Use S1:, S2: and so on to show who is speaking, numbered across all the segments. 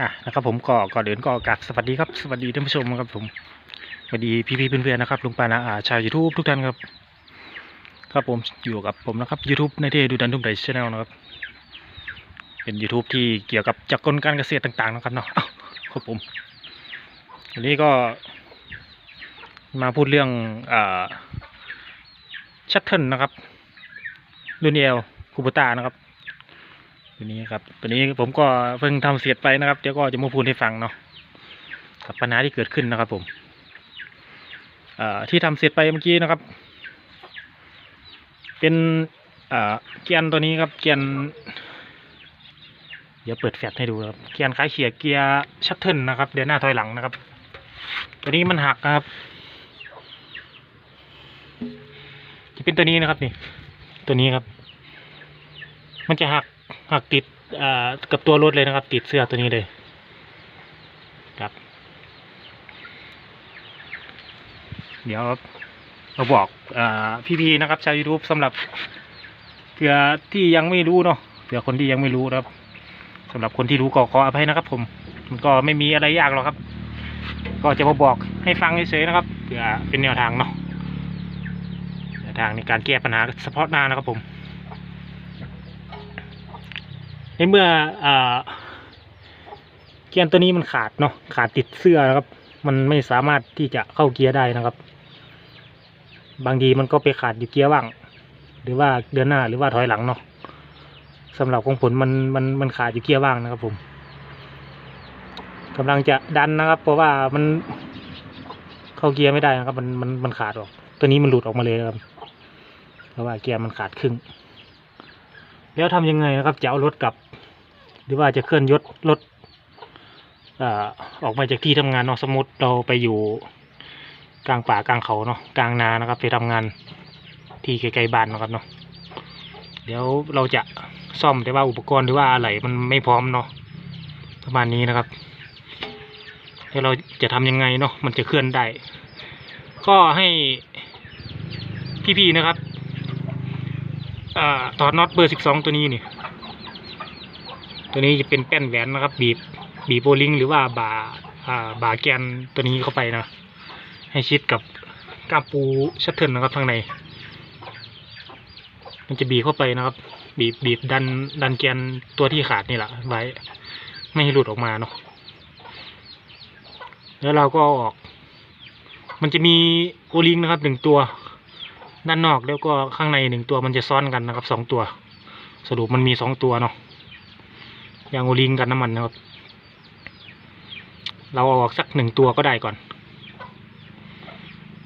S1: อะนะครับผมก็ก่อนอื่นก็กราบสวัสดีครับ สวัสดีท่านผู้ชมครับผมสวัสดีพี่ๆเพื่อนๆนะครับลุงปานาอาชาวยูทูบทุกท่านครับ ครับผมอยู่กับผมนะครับ YouTube ในที่ดูดันทุ่มไดชแนลนะครับ เป็น YouTube ที่เกี่ยวกับจักรกลการเกษตรต่างๆนะครับเนาะครับผมวันนี้ก็ มาพูดเรื่องอ่าชัตเทิลนะครับรุ่นเอลคูบูต้านะครับ ตัวนี้ครับ ตัวนี้ผมก็เพิ่งทำเสร็จไปนะครับ เดี๋ยวก็จะมาพูดให้ฟังเนาะกับปัญหาที่เกิดขึ้นนะครับ ผมเอ่อที่ทำเสร็จไปเมื่อกี้นะครับ เป็นเอ่อเกียร์ตัวนี้ครับ เกียร์เดี๋ยวเปิดแฟลชให้ดูครับ เกียร์คล้ายเขียเกียร์ชัตเทิลนะครับ เดินหน้าถอยหลังนะครับ ตัวนี้มันหักนะครับ จะเป็นตัวนี้นะครับนี่ ตัวนี้ครับ มันจะหัก หักติดกับตัวรถเลยนะครับ ติดเสื้อตัวนี้เลยครับ เดี๋ยวเราบอกอพี่ๆนะครับชาว YouTube สำหรับเผื่อที่ยังไม่รู้เนาะเผื่อคนที่ยังไม่รู้นะครับสำหรับคนที่รู้ก็ขออภัยนะครับ ผม มันก็ไม่มีอะไรยากหรอกครับ ก็จะมาบอกให้ฟังเฉยๆนะครับเผื่อเป็นแนวทางเนาะแนวทางในการแก้ปัญหาเฉพาะหน้านะครับผม ในเมื่ออ่าเกียร์ตัวนี้มันขาดเนาะขาดติดเสื้อนะครับ มันไม่สามารถที่จะเข้าเกียร์ได้นะครับ บางทีมันก็ไปขาดอยู่เกียร์ว่าง หรือว่าเดินหน้าหรือว่าถอยหลังเนาะสำหรับของผลมันมันมันขาดอยู่เกียร์ว่างนะครับ ผมกำลังจะดันนะครับ เพราะว่ามันเข้าเกียร์ไม่ได้นะครับ มันมันมันขาดออก ตัวนี้มันหลุดออกมาเลยครับเพราะว่าเกียร์มันขาดครึ่งแล้วทำยังไงนะครับจะเอารถกลับ หรือว่าจะเคลื่อนยศรถออกมาจากที่ทำงานเนาะสมมติเราไปอยู่กลางป่ากลางเขาเนาะกลางนานะครับ ไปทำงานที่ไกลๆบ้านนะครับเนาะเดี๋ยวเราจะซ่อมแต่ว่าอุปกรณ์หรือว่าอะไรมันไม่พร้อมเนาะประมาณนี้นะครับแล้วเราจะทำยังไงเนาะมันจะเคลื่อนได้ ก็ให้พี่ๆนะครับอ่าถอดน็อตเบอร์สิบสองตัวนี้นี่ ตัวนี้จะเป็นแป้นแหวนนะครับ บีบบีบโบลิงหรือว่าบาอ่าบาแกนตัวนี้เข้าไปนะ ให้ชิดกับกล้ามปูชัตเทิลนะครับข้างในมันจะบีบเข้าไปนะครับ บีบบีบดันดันแกนตัวที่ขาดนี่แหละไว้ ไม่ให้หลุดออกมาเนาะแล้วเราก็เอาออก มันจะมีโอลิงนะครับหนึ่งตัว ด้านนอกแล้วก็ข้างในหนึ่งตัวมันจะซ้อนกันนะครับสองตัว สรุปมันมีสองตัวเนาะ ยางโอลิงกันน้ำมันนะครับ เราเอาออกสักหนึ่งตัวก็ได้ก่อน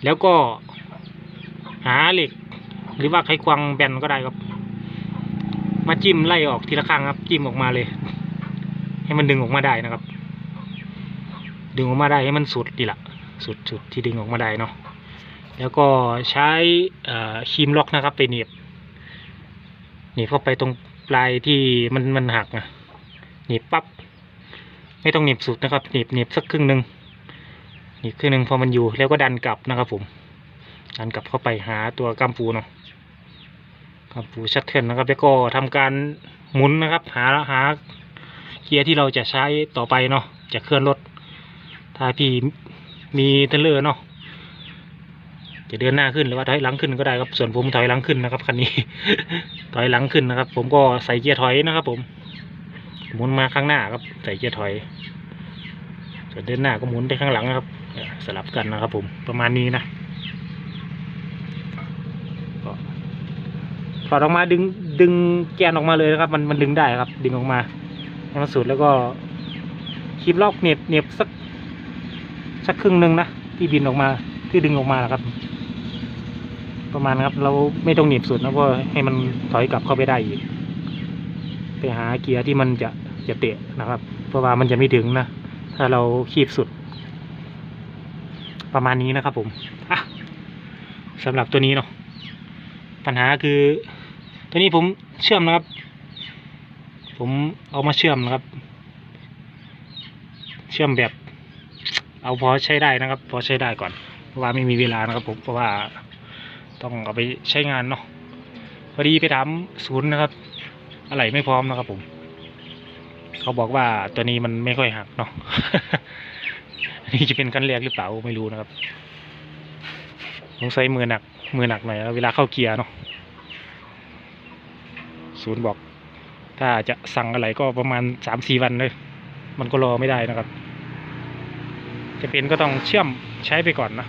S1: แล้วก็หาเหล็ก หรือว่าไขควงแบนก็ได้ครับ มาจิ้มไล่ออกทีละข้างครับ จิ้มออกมาเลย ให้มันดึงออกมาได้นะครับ ดึงออกมาได้ให้มันสุดดีละสุดสุดที่ดึงออกมาได้เนาะแล้วก็ใช้ครีมล็อกนะครับไปเหน็บหนีบเข้าไปตรงปลายที่มันมันหักนะ หนีบปั๊บไม่ต้องหนีบสุดนะครับหนีบหนีบสักครึ่งหนึ่งหนีบครึ่งหนึ่งพอมันอยู่แล้วก็ดันกลับนะครับ ผมดันกลับเข้าไปหาตัวกัมปูเนาะกัมปูชัดเทิลนะครับ แล้วก็ทำการหมุนนะครับ หาหาเกียร์ที่เราจะใช้ต่อไปเนาะจะเคลื่อนรถถ้าพี่มีเทเลอร์เนาะจะเดินหน้าขึ้นหรือว่าถอยหลังขึ้นก็ได้ครับส่วนผมถอยหลังขึ้นนะครับคันนี้ ถอยหลังขึ้นนะครับ ผมก็ใส่เกียร์ถอยนะครับ ผม หมุนมาข้างหน้าครับ ใส่เกียร์ถอยส่วนเดินหน้าก็หมุนไปข้างหลังนะครับสลับกันนะครับ ผมประมาณนี้นะก็ถอดออกมาดึงดึงแกนออกมาเลยนะครับ มันมันดึงได้ครับ ดึงออกมาให้มันสุดแล้วก็คลิปล็อกเหน็บเหน็บสักสักครึ่งหนึ่งนะที่บินออกมาที่ดึงออกมานะครับ ประมาณครับ เราไม่ต้องหนีบสุดนะเพราะให้มันถอยกลับเข้าไปได้อีก ไปหาเกียร์ที่มันจะ จะเตะนะครับ เพราะว่ามันจะไม่ถึงนะ ถ้าเราคีบสุด ประมาณนี้นะครับ ผมอะสำหรับตัวนี้เนาะปัญหาคือ ตัวนี้ผมเชื่อมนะครับ ผมเอามาเชื่อมนะครับ เชื่อมแบบ เอาพอใช้ได้นะครับ พอใช้ได้ก่อน เพราะว่าไม่มีเวลานะครับ ผมเพราะว่าต้องเอาไปใช้งานเนาะพอดีไปถามศูนย์นะครับ อะไรไม่พร้อมนะครับผม เขาบอกว่าตัวนี้มันไม่ค่อยหักเนาะอันนี่จะเป็นกันแรกหรือเปล่าไม่รู้นะครับสงสัยมือหนัก มือหนักหน่อยเวลาเข้าเกียร์เนาะ ศูนย์บอก ถ้าจะสั่งอะไรก็ประมาณสามสี่วันเลย มันก็รอไม่ได้นะครับ จะเป็นก็ต้องเชื่อมใช้ไปก่อนนะ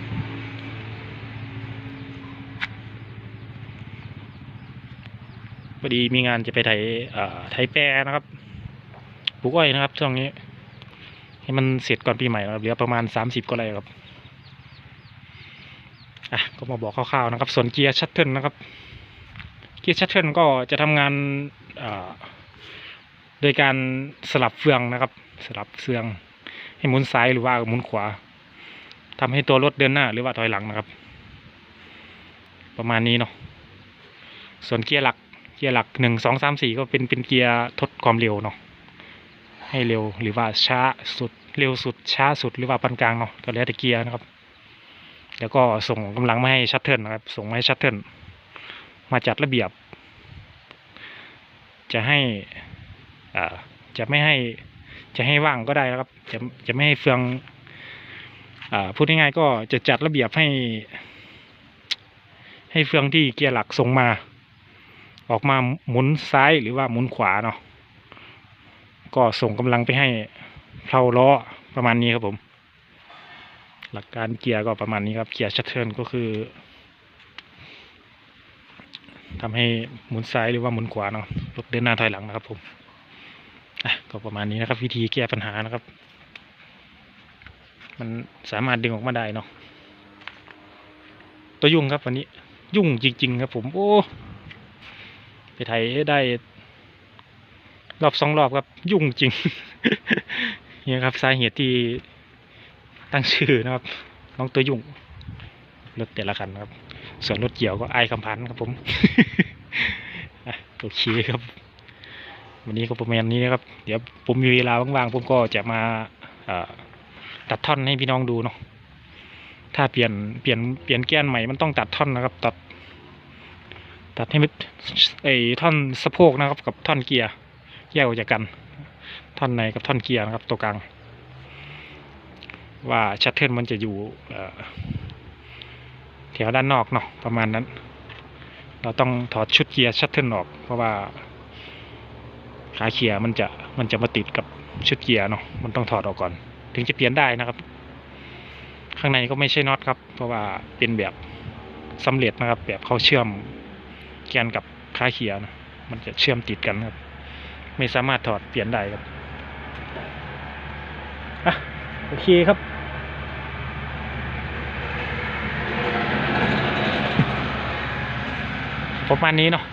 S1: พอดีมีงานจะไปไถ่ไถแปรนะครับ ปลูกอ้อยนะครับช่วงนี้ ให้มันเสร็จก่อนปีใหม่ครับเหลือประมาณสามสิบก็ไรครับอะก็มาบอกคร่าวๆนะครับ ส่วนเกียร์ชัตเทิลนะครับ เกียร์ชัตเทิลก็จะทำงานเอ่อโดยการสลับเฟืองนะครับ สลับเฟือง ให้หมุนซ้ายหรือว่าหมุนขวาทำให้ตัวรถเดินหน้าหรือว่าถอยหลังนะครับ ประมาณนี้เนาะส่วนเกียร์หลักเกียร์หลักหนึ่งสองสามสี่ก็เป็นเป็นเกียร์ทดความเร็วเนาะ ให้เร็วหรือว่าช้าสุดเร็วสุดช้าสุดหรือว่าปานกลางเนาะก็แล้วแต่เกียร์นะครับ แล้วก็ส่งกำลังมาให้ชัตเทิลนะครับ ส่งมาให้ชัตเทิลมาจัดระเบียบ จะให้อ่าจะไม่ให้จะให้ว่างก็ได้นะครับ จะจะไม่ให้เฟืองอ่าพูดง่ายๆก็จะจัดระเบียบให้ ให้เฟืองที่เกียร์หลักส่งมา ออกมาหมุนซ้ายหรือว่าหมุนขวาเนาะ ก็ส่งกำลังไปให้เพลาล้อประมาณนี้ครับผม หลักการเกียร์ก็ประมาณนี้ครับ เกียร์ชัตเทิลก็คือทำให้หมุนซ้ายหรือว่าหมุนขวาเนาะรถเดินหน้าถอยหลังนะครับผมอะก็ประมาณนี้นะครับ วิธีแก้ปัญหานะครับ มันสามารถดึงออกมาได้เนาะตัวยุ่งครับวันนี้ยุ่งจริง ๆ ครับผม โอ้ไปไถได้ รอบสองรอบครับยุ่งจริงเนี่ยครับสาเหตุที่ตั้งชื่อนะครับ น้องตัวยุ่งรถแต่ละคันครับ ส่วนรถเกี่ยวก็ไอคำพันธ์ครับผมโอเคครับ วันนี้ก็ประมาณนี้นะครับ เดี๋ยวผมมีเวลาว่างๆผมก็จะมาตัดท่อนให้พี่น้องดูเนาะถ้าเปลี่ยนเปลี่ยนเปลี่ยนแกนใหม่มันต้องตัดท่อนนะครับ ตัด ตัดให้มันไอท่อนสะโพกนะครับ กับท่อนเกียร์ แยกออกจากกัน ท่อนในกับท่อนเกียร์นะครับ ตัวกลาง ว่าชัตเทิลมันจะอยู่แถวด้านนอกเนาะประมาณนั้น เราต้องถอดชุดเกียร์ชัตเทิลออก เพราะว่าขาเกียร์มันจะมันจะมาติดกับชุดเกียร์เนาะมันต้องถอดออกก่อน ถึงจะเปลี่ยนได้นะครับ ข้างในก็ไม่ใช่น็อตครับ เพราะว่าเป็นแบบสำเร็จนะครับ แบบเขาเชื่อมแกนกับขาเขียนะมันจะเชื่อมติดกันครับ ไม่สามารถถอดเปลี่ยนได้ครับอะโอเคครับประมาณนี้เนาะ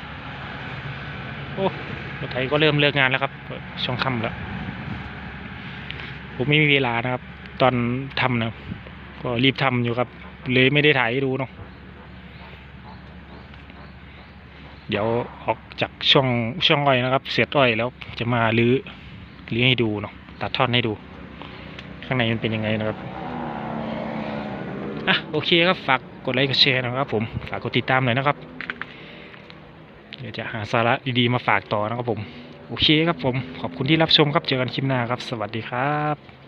S1: โอ้รถไถก็เริ่มเลิกงานแล้วครับ ช่วงค่ำแล้ว ผมไม่มีเวลานะครับ ตอนทำนะก็รีบทำอยู่ครับ เลยไม่ได้ถ่ายให้ดูเนาะ เดี๋ยวออกจากช่องช่องอ้อยนะครับ เสียดอ้อยแล้วจะมาลื้อลื้อให้ดูเนาะตัดท่อนให้ดู ข้างในมันเป็นยังไงนะครับอะโอเคครับฝากกดไลค์กดแชร์นะครับ ผมฝากกดติดตามหน่อยนะครับ เดี๋ยวจะหาสาระดีๆมาฝากต่อนะครับผม โอเคครับผมขอบคุณที่รับชมครับเจอกันคลิปหน้าครับ สวัสดีครับ